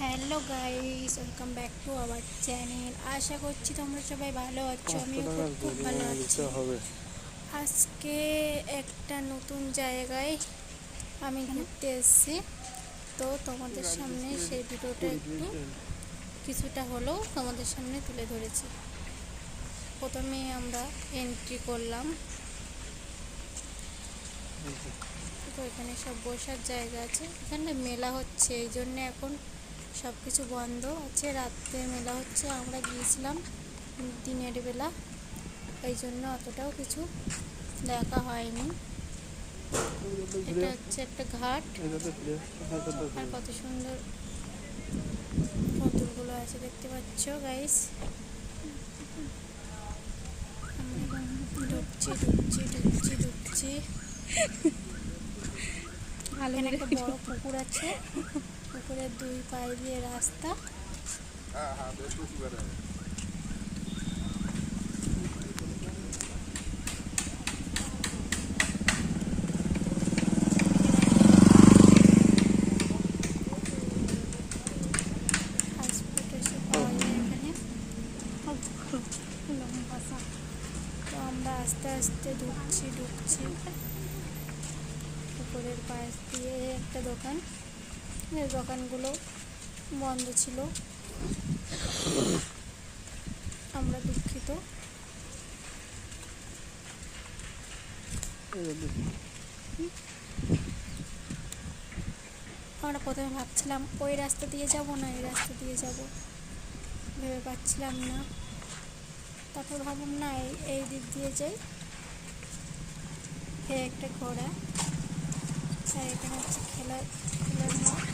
Hello guys welcome back to our channel আশা করছি তোমরা সবাই ভালো আছো আমিও খুব খুব ভালো আছি। আজকে একটা নতুন জায়গায় আমি ঘুরতে এসেছি। তো তোমাদের সামনে সেই ভিডিওটা একটু কিছুটা হলেও তোমাদের সামনে তুলে ধরেছি। প্রথমে আমরা এন্ট্রি করলাম। তো এখানে সব বসার জায়গা আছে। এখানে মেলা হচ্ছে এই জন্য এখন সব কিছু বন্ধ। আছে রাত্রে মেলা হচ্ছে আমরা গিয়েছিলাম দিনের বেলা। এই জন্য অতটাও কিছু দেখা হয়নি। এটা হচ্ছে একটা ঘাট। আর কত সুন্দর পুতুলগুলো আছে দেখতে পাচ্ছ গাইস ঢুকছি ঢুকছি ঢুকছি ঢুকছি এখানে একটা বড় পুকুর আছে। পুকুরের দুই পাশ দিয়ে রাস্তা। আস্তে আস্তে ঢুকছি ঢুকছি। পুকুরের পাশ দিয়ে একটা দোকান। দোকানগুলো বন্ধ ছিল। আমরা দুঃখিত। আমরা প্রথমে ভাবছিলাম, ওই রাস্তা দিয়ে যাব না এই রাস্তা দিয়ে যাব? ভেবে পাচ্ছিলাম না। তারপর ভাবলাম, না, এই দিক দিয়ে যাই। হে একটা ঘোড়া। এখানে হচ্ছে খেলা খেলার মাঠ।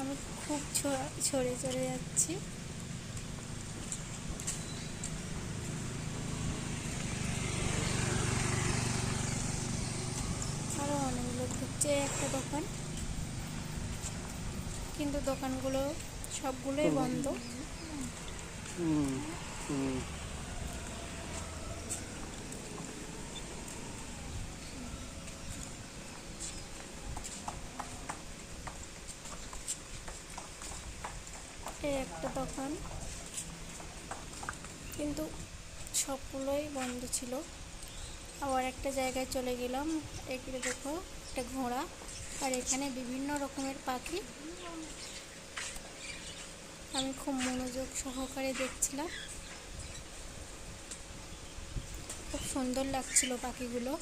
আমি খুব ছড়ে চড়ে যাচ্ছি। আরও অনেকগুলো ঘুরছে একটা দোকান। কিন্তু দোকানগুলো সবগুলোই বন্ধ। এই একটা দোকান। কিন্তু সবগুলোই বন্ধ ছিল। আবার একটা জায়গায় চলে গেলাম। এগুলো দেখো, একটা ঘোড়া। আর এখানে বিভিন্ন রকমের পাখি। আমি খুব মনোযোগ সহকারে দেখছিলাম। খুব সুন্দর লাগছিল পাখিগুলো।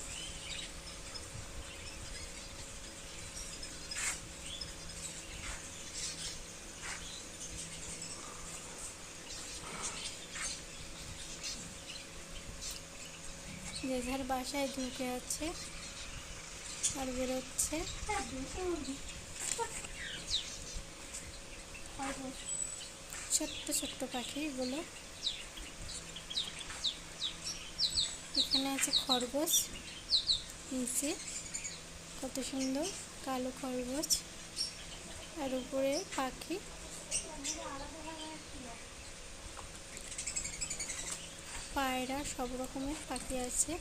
যে বাসায় ঢুকে আছে আর বেরোচ্ছে। ছোট্ট ছোট্ট পাখি এগুলো। এখানে আছে খরগোশ, নিচে। কত সুন্দর কালো খরগোশ। আর উপরে পাখি। পায়রা সব রকমের পাখি আছে।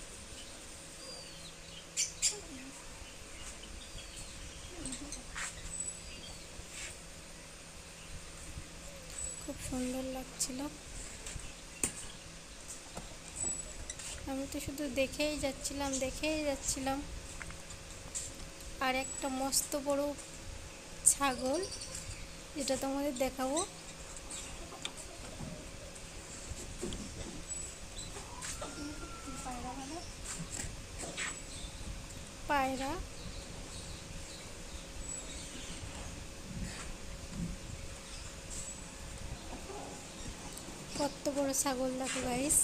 খুব সুন্দর লাগছিল। আমি তো শুধু দেখেই যাচ্ছিলাম দেখেই যাচ্ছিলাম। আর একটা মস্ত বড় ছাগল, যেটা তোমাদের দেখাবো। পায়রা। কত বড় ছাগল দেখো গাইস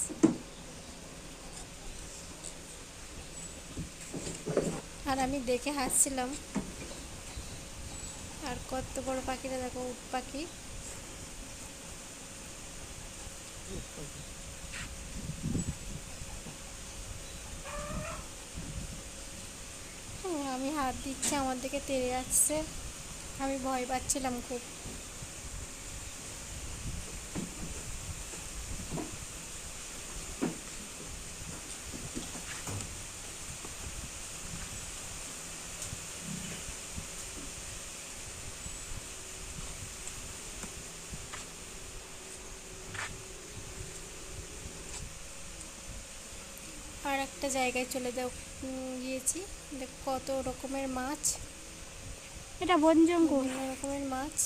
আর আমি দেখে হাসছিলাম। আর কত বড় পাখিটা দেখো, উট পাখি হুম, আমি হাত দিচ্ছি আমার দিকে তেড়ে আসছে আমি ভয় পাচ্ছিলাম খুব। আর একটা জায়গায় চলে যাও গিয়েছি। দেখ কত রকমের মাছ। এটা বন জঙ্গল। রকমের মাছ।